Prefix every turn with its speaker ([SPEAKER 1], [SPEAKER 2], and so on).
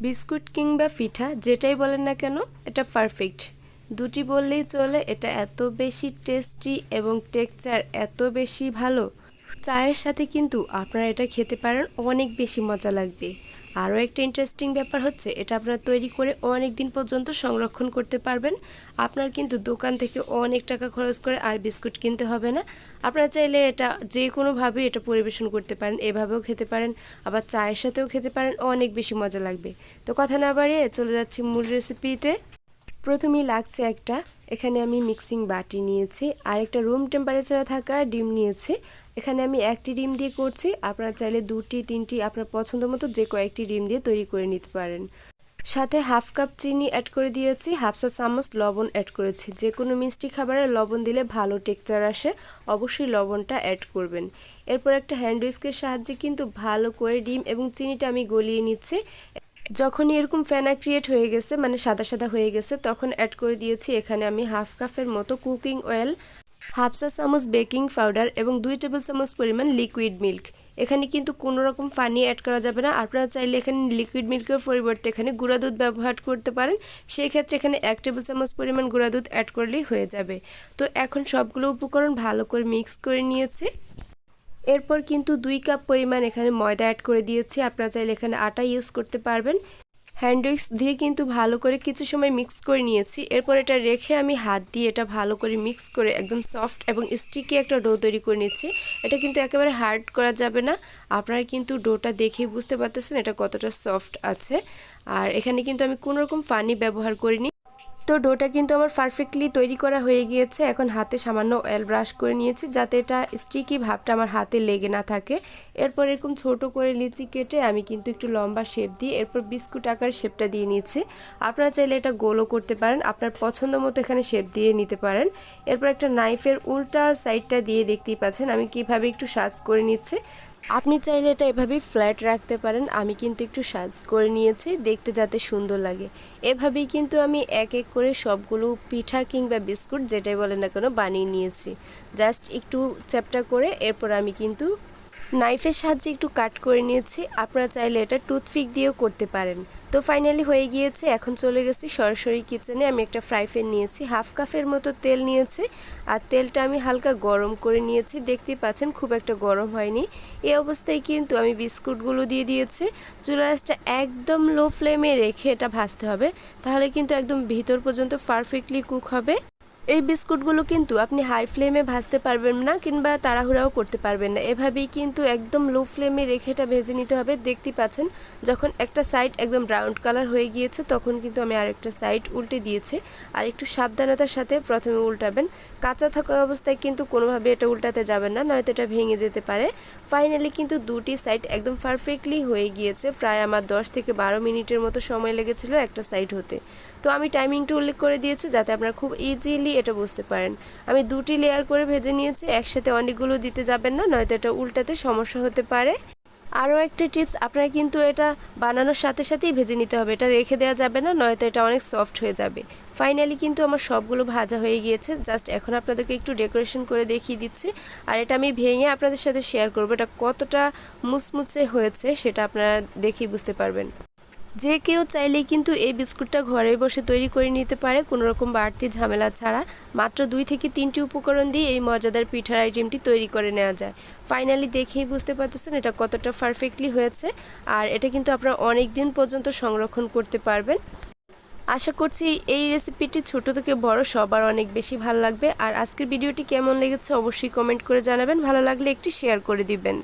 [SPEAKER 1] Biscuit কিংবা পিঠা, যেটাই বলেন না কেন, এটা পারফেক্ট দুটি বললেই চলে, এটা এত বেশি টেস্টি এবং টেক্সচার এত বেশি ভালো। চায়ের সাথে কিন্তু আপনারা এটা খেতে পারেন, অনেক বেশি মজা লাগবে। আরও একটা ইন্টারেস্টিং ব্যাপার হচ্ছে, এটা আপনারা তৈরি করে অনেক দিন পর্যন্ত সংরক্ষণ করতে পারবেন। আপনার কিন্তু দোকান থেকে অনেক টাকা খরচ করে আর বিস্কুট কিনতে হবে না। আপনারা চাইলে এটা যে কোনোভাবে এটা পরিবেশন করতে পারেন, এভাবেও খেতে পারেন, আবার চায়ের সাথেও খেতে পারেন, অনেক বেশি মজা লাগবে। তো কথা না বাড়িয়ে চলে যাচ্ছি মূল রেসিপিতে প্রথমেই লাগছে একটা, এখানে আমি মিক্সিং বাটি নিয়েছি আর একটা রুম টেম্পারেচারে থাকা ডিম নিয়েছি এখানে আমি একটি ডিম দিয়ে করছি। আপনারা চাইলে দুটি, তিনটি আপনার পছন্দ মতো যে কয়েকটি ডিম দিয়ে তৈরি করে নিতে পারেন। সাথে হাফ কাপ চিনি অ্যাড করে দিয়েছি, হাফ চা চামচ লবণ অ্যাড করেছি। যে কোনো মিষ্টি খাবারে লবণ দিলে ভালো টেক্সচার আসে, অবশ্যই লবণটা অ্যাড করবেন। এরপর একটা হ্যান্ড উইস্কের সাহায্যে কিন্তু ভালো করে ডিম এবং চিনিটা আমি গলিয়ে নিচ্ছি। যখনই এরকম ফেনা ক্রিয়েট হয়ে গেছে মানে সাদা সাদা হয়ে গেছে, তখন অ্যাড করে দিয়েছি। এখানে আমি হাফ কাপের মতো কুকিং অয়েল হাফ চা চামচ বেকিং পাউডার এবং দুই টেবিল চামচ পরিমাণ লিকুইড মিল্ক এখানে কিন্তু কোনো রকম পানি অ্যাড করা যাবে না। আপনারা চাইলে এখানে লিকুইড মিল্কের পরিবর্তে এখানে গুঁড়া দুধ ব্যবহার করতে পারেন। সেই ক্ষেত্রে এখানে এক টেবিল চামচ পরিমাণ গুঁড়া দুধ অ্যাড করলেই হয়ে যাবে। তো এখন সবগুলো উপকরণ ভালো করে মিক্স করে নিয়েছি। এরপর কিন্তু দুই কাপ পরিমাণ এখানে ময়দা অ্যাড করে দিয়েছি। আপনারা চাইলে এখানে আটা ইউজ করতে পারবেন। হ্যান্ড উইক্স দিয়ে কিন্তু ভালো করে কিছু সময় মিক্স করে নিয়েছি। এরপর এটা রেখে আমি হাত দিয়ে এটা ভালো করে মিক্স করে একদম সফট এবং স্টিকি একটা ডো তৈরি করে নিচ্ছি। এটা কিন্তু একেবারে হার্ড করা যাবে না। আপনারা কিন্তু ডোটা দেখেই বুঝতে পারতেছেন এটা কতটা সফট আছে। আর এখানে কিন্তু আমি কোনো রকম পানি ব্যবহার করিনি। তো ডোটা কিন্তু আমার পারফেক্টলি তৈরি করা হয়ে গিয়েছে। এখন হাতে সামান্য অয়েল ব্রাশ করে নিয়েছি যাতে এটা স্টিকি ভাবটা আমার হাতে লেগে না থাকে। এরপর এরকম ছোট করে লিচি কেটে আমি কিন্তু একটু লম্বা শেপ দিয়ে এরপর বিস্কুট আকার শেপটা দিয়ে নিয়েছি আপনারা চাইলে এটা গোলও করতে পারেন, আপনার পছন্দ মতো এখানে শেপ দিয়ে নিতে পারেন। এরপর একটা নাইফের উল্টা সাইডটা দিয়ে দেখতেই পাচ্ছেন, আমি কীভাবে একটু সাজ করে নিচ্ছি। আপনি চাইলে এটা এভাবেই ফ্ল্যাট রাখতে পারেন, আমি কিন্তু একটু সাজ করে নিয়েছি, দেখতে যাতে সুন্দর লাগে। এভাবেই কিন্তু আমি এক এক করে সবগুলো পিঠা কিংবা বিস্কুট যেটাই বলেন না কেন বানিয়ে নিয়েছি। জাস্ট একটু চ্যাপটা করে এরপর আমি কিন্তু নাইফের সাহায্যে একটু কাট করে নিয়েছি। আপনারা চাইলে এটা টুথপিক দিয়েও করতে পারেন। তো ফাইনালি হয়ে গিয়েছে, এখন চলে গেছি সরাসরি কিচেনে আমি একটা ফ্রাই প্যান নিয়েছি হাফ কাপের মতো তেল নিয়েছি। আর তেলটা আমি হালকা গরম করে নিয়েছি। দেখতেই পাচ্ছেন, খুব একটা গরম হয়নি। এই অবস্থায় কিন্তু আমি বিস্কুটগুলো দিয়ে দিয়েছি। চুলাসটা একদম লো ফ্লেমে রেখে এটা ভাজতে হবে। তাহলে কিন্তু একদম ভিতর পর্যন্ত পারফেক্টলি কুক হবে। এই বিস্কুটগুলো কিন্তু আপনি হাই ফ্লেমে ভাজতে পারবেন না কিংবা তাড়াহুড়াও করতে পারবেন না। এভাবেই কিন্তু একদম লো ফ্লেমে রেখে এটা ভেজে নিতে হবে। দেখতে পাচ্ছেন, যখন একটা সাইড একদম ব্রাউন কালার হয়ে গিয়েছে, তখন কিন্তু আমি আরেকটা সাইড উল্টে দিয়েছি। আর একটু সাবধানতার সাথে প্রথমে উল্টাবেন। কাঁচা থাকা অবস্থায় কিন্তু কোনোভাবে এটা উল্টাতে যাবেন না, নয়তো এটা ভেঙে যেতে পারে। ফাইনালি কিন্তু দুটি সাইড একদম পারফেক্টলি হয়ে গিয়েছে। প্রায় আমার দশ থেকে বারো মিনিটের মতো সময় লেগেছিল একটা সাইড হতে। তো আমি টাইমিংটা উল্লেখ করে দিয়েছি যাতে আপনারা খুব ইজিলি এটা বুঝতে পারেন। আমি দুটি লেয়ার করে ভেজে নিয়েছি, একসাথে অনেকগুলো দিতে যাবেন না, নয়তো এটা উল্টাতে সমস্যা হতে পারে। আরও একটা টিপস আপনারা কিন্তু এটা বানানোর সাথে সাথেই ভেজে নিতে হবে। এটা রেখে দেওয়া যাবে না, নয়তো এটা অনেক সফট হয়ে যাবে। ফাইনালি কিন্তু আমার সবগুলো ভাজা হয়ে গিয়েছে জাস্ট এখন আপনাদেরকে একটু ডেকোরেশন করে দেখিয়ে দিচ্ছি। আর এটা আমি ভেঙে আপনাদের সাথে শেয়ার করব, এটা কতটা মুচমুচে হয়েছে সেটা আপনারা দেখেই বুঝতে পারবেন। যে কেউ চাইলেই কিন্তু এই বিস্কুটটা ঘরে বসে তৈরি করে নিতে পারে, কোনো রকম বাড়তি ঝামেলা ছাড়া। মাত্র দুই থেকে তিনটি উপকরণ দিয়ে এই মজাদার পিঠার আইটেমটি তৈরি করে নেওয়া যায়। ফাইনালি দেখেই বুঝতে পারতেছেন এটা কতটা পারফেক্টলি হয়েছে আর এটা কিন্তু আপনারা অনেক দিন পর্যন্ত সংরক্ষণ করতে পারবেন। আশা করছি এই রেসিপিটি ছোট থেকে বড় সবার অনেক বেশি ভালো লাগবে। আর আজকের ভিডিওটি কেমন লেগেছে অবশ্যই কমেন্ট করে জানাবেন। ভালো লাগলে একটি শেয়ার করে দিবেন।